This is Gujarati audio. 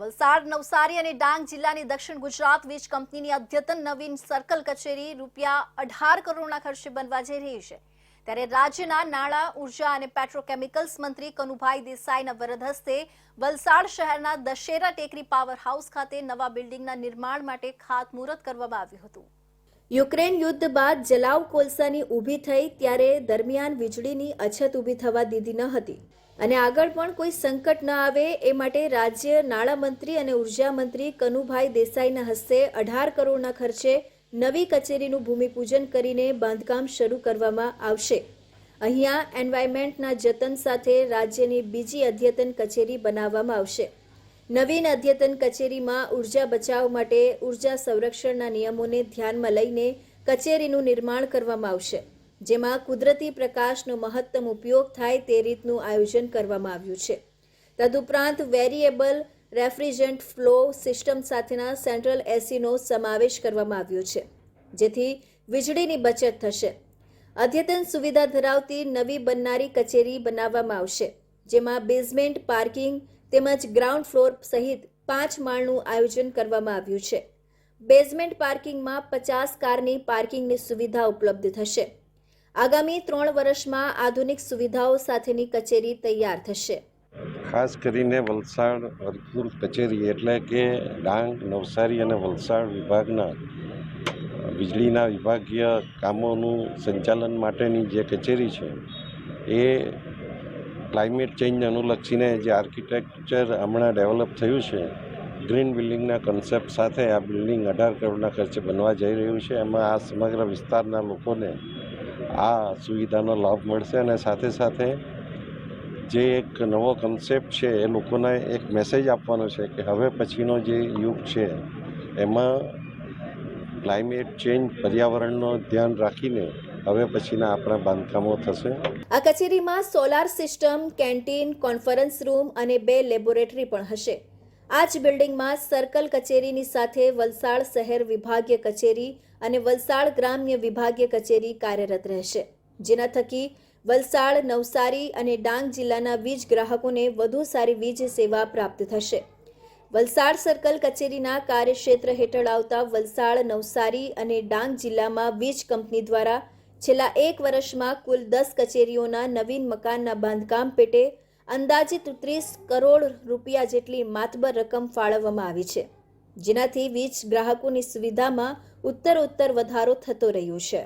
વલસાડ, નવસારી અને ડાંગ જિલ્લાની દક્ષિણ ગુજરાત વીજ કંપનીની અદ્યતન નવીન સર્કલ કચેરી રૂપિયા અઢાર કરોડના ખર્ચે બનવા જઈ રહી છે. ત્યારે રાજ્યના નાણાં, ઊર્જા અને પેટ્રોકેમિકલ્સ મંત્રી કનુભાઈ દેસાઈના વરદ હસ્તે વલસાડ શહેરના દશેરા ટેકરી પાવર હાઉસ ખાતે નવા બિલ્ડિંગના નિર્માણ માટે ખાતમુહૂર્ત કરવામાં આવ્યું હતું. યુક્રેન યુદ્ધ બાદ જલાવ કોલસાની ઊભી થઈ ત્યારે દરમિયાન વીજળીની અછત ઊભી થવા દીધી ન હતી. અને આગળ પણ કોઈ સંકટ ન આવે એ માટે રાજ્ય નાણામંત્રી અને ઊર્જા મંત્રી કનુભાઈ દેસાઈના હસ્તે અઢાર કરોડના ખર્ચે નવી કચેરીનું ભૂમિપૂજન કરીને બાંધકામ શરૂ કરવામાં આવશે. અહીંયા એન્વાયરમેન્ટના જતન સાથે રાજ્યની બીજી અદ્યતન કચેરી બનાવવામાં આવશે. નવીન અદ્યતન કચેરીમાં ઊર્જા બચાવ માટે ઊર્જા સંરક્ષણના નિયમોને ધ્યાનમાં લઈને કચેરીનું નિર્માણ કરવામાં આવશે. જેમાં કુદરતી પ્રકાશનો મહત્તમ ઉપયોગ થાય તે રીતનું આયોજન કરવામાં આવ્યું છે. તદુપરાંત વેરિયેબલ રેફ્રિજરન્ટ ફ્લો સિસ્ટમ સાથેના સેન્ટ્રલ એસીનો સમાવેશ કરવામાં આવ્યો છે, જેથી વીજળીની બચત થશે. અદ્યતન સુવિધા ધરાવતી નવી બનનારી કચેરી બનાવવામાં આવશે, જેમાં બેઝમેન્ટ પાર્કિંગ તેમજ ગ્રાઉન્ડ ફ્લોર સહિત પાંચ માળનું આયોજન કરવામાં આવ્યું છે. બેઝમેન્ટ પાર્કિંગમાં પચાસ કારની પાર્કિંગની સુવિધા ઉપલબ્ધ થશે. આગામી ત્રણ વર્ષમાં આધુનિક સુવિધાઓ સાથેની કચેરી તૈયાર થશે. ખાસ કરીને વલસાડ હરપુર કચેરી એટલે કે ડાંગ, નવસારી અને વલસાડ વિભાગના, વીજળીના વિભાગીય કામોનું સંચાલન માટેની જે કચેરી છે, એ ક્લાઇમેટ ચેન્જ અનુલક્ષીને જે આર્કિટેક્ચર હમણાં ડેવલપ થયું છે, ગ્રીન બિલ્ડિંગના કન્સેપ્ટ સાથે આ બિલ્ડિંગ અઢાર કરોડના ખર્ચે બનવા જઈ રહ્યું છે. એમાં આ સમગ્ર વિસ્તારના લોકોને આ સુવિધાનો લાભ મળશે અને સાથે સાથે જે એક નવો કન્સેપ્ટ છે, એ લોકોને એક મેસેજ આપવાનો છે કે હવે પછીનો જે યુગ છે, એમાં ક્લાઇમેટ ચેન્જ પર્યાવરણનો ધ્યાન રાખીને હવે પછીના આપણા બાંધકામો થશે. આ કચેરીમાં solar system canteen conference room અને બે લેબોરેટરી પણ હશે. આ જ બિલ્ડિંગમાં સર્કલ કચેરીની સાથે વલસાડ શહેર વિભાગીય કચેરી અને વલસાડ ગ્રામ્ય વિભાગીય કચેરી કાર્યરત રહેશે. જેના થકી વલસાડ, નવસારી અને ડાંગ જિલ્લાના વીજ ગ્રાહકોને વધુ સારી વીજ સેવા પ્રાપ્ત થશે. વલસાડ સર્કલ કચેરીના કાર્યક્ષેત્ર હેઠળ આવતા વલસાડ, નવસારી અને ડાંગ જિલ્લામાં વીજ કંપની દ્વારા છેલ્લા એક વર્ષમાં કુલ દસ કચેરીઓના નવીન મકાનના બાંધકામ પેટે અંદાજિત ત્રીસ કરોડ રૂપિયા જેટલી માતબર રકમ ફાળવવામાં આવી છે, જેનાથી વીજ ગ્રાહકોની સુવિધામાં ઉત્તર ઉત્તર વધારો થતો રહ્યો છે.